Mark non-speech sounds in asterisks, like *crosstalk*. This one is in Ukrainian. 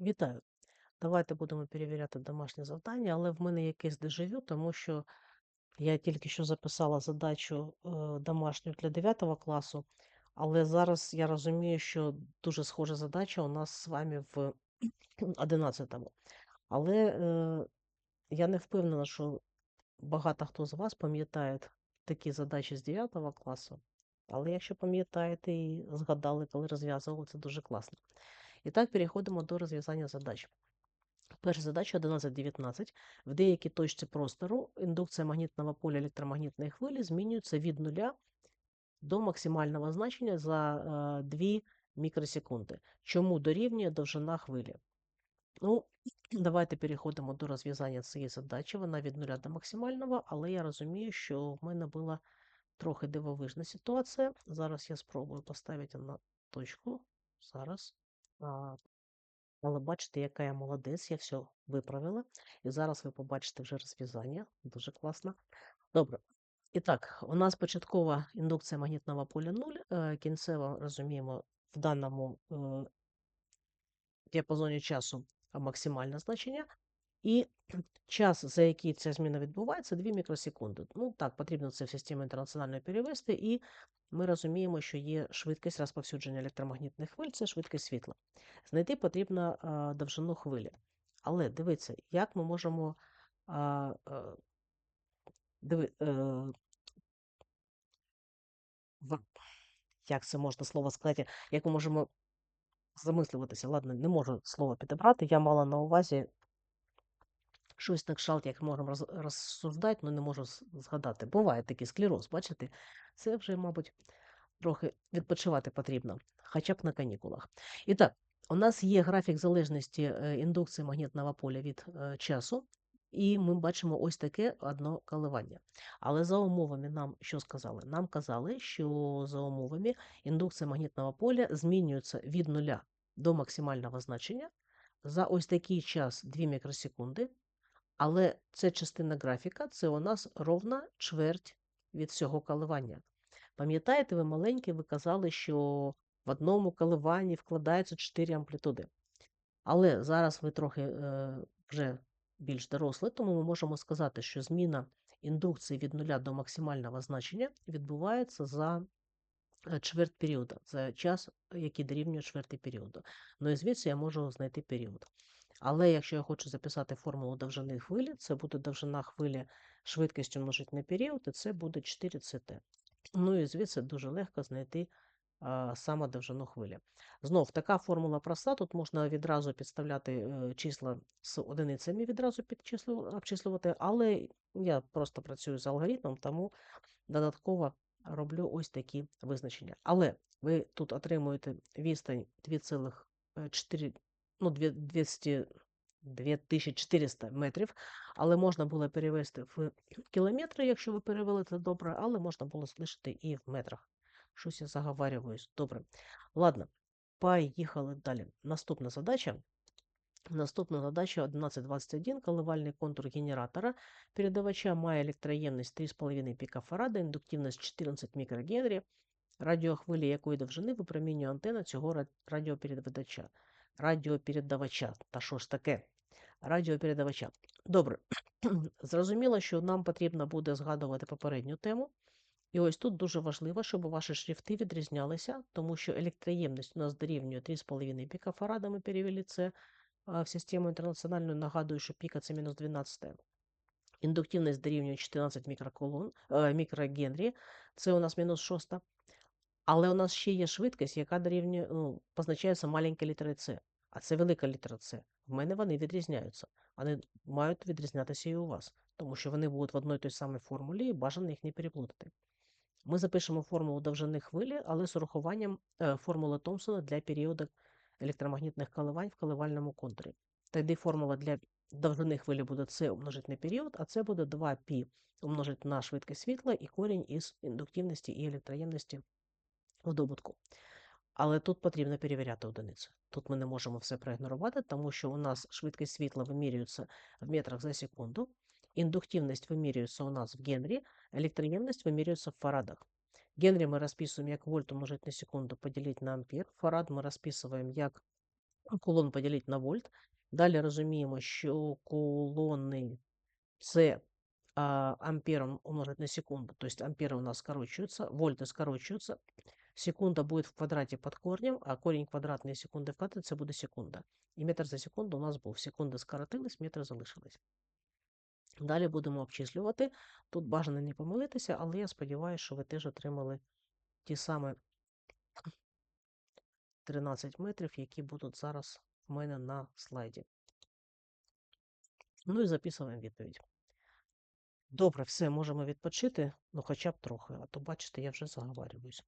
Вітаю! Давайте будемо перевіряти домашнє завдання, але в мене якесь дежавю, тому що я тільки що записала задачу е, домашню для 9 класу, але зараз я розумію, що дуже схожа задача у нас з вами в *clears throat* 11. Але е, я не впевнена, що багато хто з вас пам'ятає такі задачі з 9 класу. Але якщо пам'ятаєте і згадали, коли розв'язували, це дуже класно. І так, переходимо до розв'язання задач. Перша задача 11.19. В деякій точці простору індукція магнітного поля електромагнітної хвилі змінюється від нуля до максимального значення за е, 2 мікросекунди. Чому дорівнює довжина хвилі? Ну, *clears throat* давайте переходимо до розв'язання цієї задачі. Вона від нуля до максимального, але я розумію, що в мене була трохи дивовижна ситуація. Зараз я спробую поставити на точку. Зараз. Але бачите, яка я молодець, я все виправила. І зараз ви побачите вже розв'язання. Дуже класно. Добре. І так, у нас початкова індукція магнітного поля 0. е, Кінцева, розуміємо, в даному е, діапазоні часу максимальне значення. І час, за який ця зміна відбувається, 2 мікросекунди. Ну так, потрібно це в систему інтернаціональної перевести, і ми розуміємо, що є швидкість розповсюдження електромагнітних хвиль, це швидкість світла. Знайти потрібно довжину хвилі. Але дивіться, як ми можемо а, диви, як це можна слово сказати, як ми можемо замислюватися. Ладно, не можу слово підібрати. Я мала на увазі щось на кшталт, як можемо роз, розсуждати, але не можу згадати. Буває такий склероз, бачите? Це вже, мабуть, трохи відпочивати потрібно, хоча б на канікулах. І так, у нас є графік залежності е, індукції магнітного поля від е, часу, і ми бачимо ось таке одно коливання. Але за умовами нам що сказали? Нам казали, що за умовами індукція магнітного поля змінюється від нуля до максимального значення за ось такий час 2 мікросекунди. Але це частина графіка, це у нас ровна чверть від всього коливання. Пам'ятаєте, ви маленькі, ви казали, що в одному коливанні вкладаються 4 амплітуди. Але зараз ви трохи е, вже більш дорослі, тому ми можемо сказати, що зміна індукції від нуля до максимального значення відбувається за е, чверть періоду, за час, який дорівнює чверті періоду. Ну і звідси я можу знайти період. Але якщо я хочу записати формулу довжини хвилі, це буде довжина хвилі швидкістю множить на період, і це буде 4 ct. Ну і звідси дуже легко знайти а, саме довжину хвилі. Знов така формула проста. Тут можна відразу підставляти е, числа з одиницями, відразу обчислювати, але я просто працюю з алгоритмом, тому додатково роблю ось такі визначення. Але ви тут отримуєте відстань 2,4 ну, 200, 2400 метрів, але можна було перевести в кілометри, якщо ви перевели це добре, але можна було залишити і в метрах. Щось я заговарююсь. Добре. Ладно, поїхали далі. Наступна задача. Наступна задача 1121. Коливальний контур генератора передавача має електроємність 3,5 пікофарада, індуктивність 14 мікрогенрі, радіохвилі якої довжини випромінює антенна цього ра- радіопередавача. Радіопередавача. Та що ж таке? Радіопередавача. Добре. *clears throat* Зрозуміло, що нам потрібно буде згадувати попередню тему. І ось тут дуже важливо, щоб ваші шрифти відрізнялися, тому що електроємність у нас дорівнює 3,5 пікофарада, ми перевели це в систему інтернаціональну. Нагадую, що піка це мінус 12. Індуктивність дорівнює 14 мікроколон, е, мікрогенрі, це у нас мінус 6. Але у нас ще є швидкість, яка дорівнює, ну, позначається маленька літера С, а це велика літера С. В мене вони відрізняються. Вони мають відрізнятися і у вас, тому що вони будуть в одній той самій формулі і бажано їх не переплутати. Ми запишемо формулу довжини хвилі, але з урахуванням е, формули Томпсона для періоду електромагнітних коливань в коливальному контурі. Тоді формула для довжини хвилі буде С умножити на період, а це буде 2π умножити на швидкість світла і корінь із індуктивності і електроємності добутку. Але тут потрібно перевіряти одиниці. Тут ми не можемо все проігнорувати, тому що у нас швидкість світла вимірюється в метрах за секунду, індуктивність вимірюється у нас в Генрі, електроємність вимірюється в фарадах. Генрі ми розписуємо як вольт умножить на секунду поділити на ампер. Фарад ми розписуємо як кулон поділити на вольт. Далі розуміємо, що кулони це а, ампером умножить на секунду. То есть амперы у нас скорочиваются, вольты скорочиваются. Секунда будет в квадраті під корнем, а корінь квадратної секунди в квадраті це буде секунда. І метр за секунду у нас був. Секунди скоротились, метри залишились. Далі будемо обчислювати. Тут бажано не помилитися, але я сподіваюся, що ви теж отримали ті самі 13 метрів, які будуть зараз в мене на слайді. Ну і записуємо відповідь. Добре, все, можемо відпочити, ну хоча б трохи, а то бачите, я вже заговарююсь.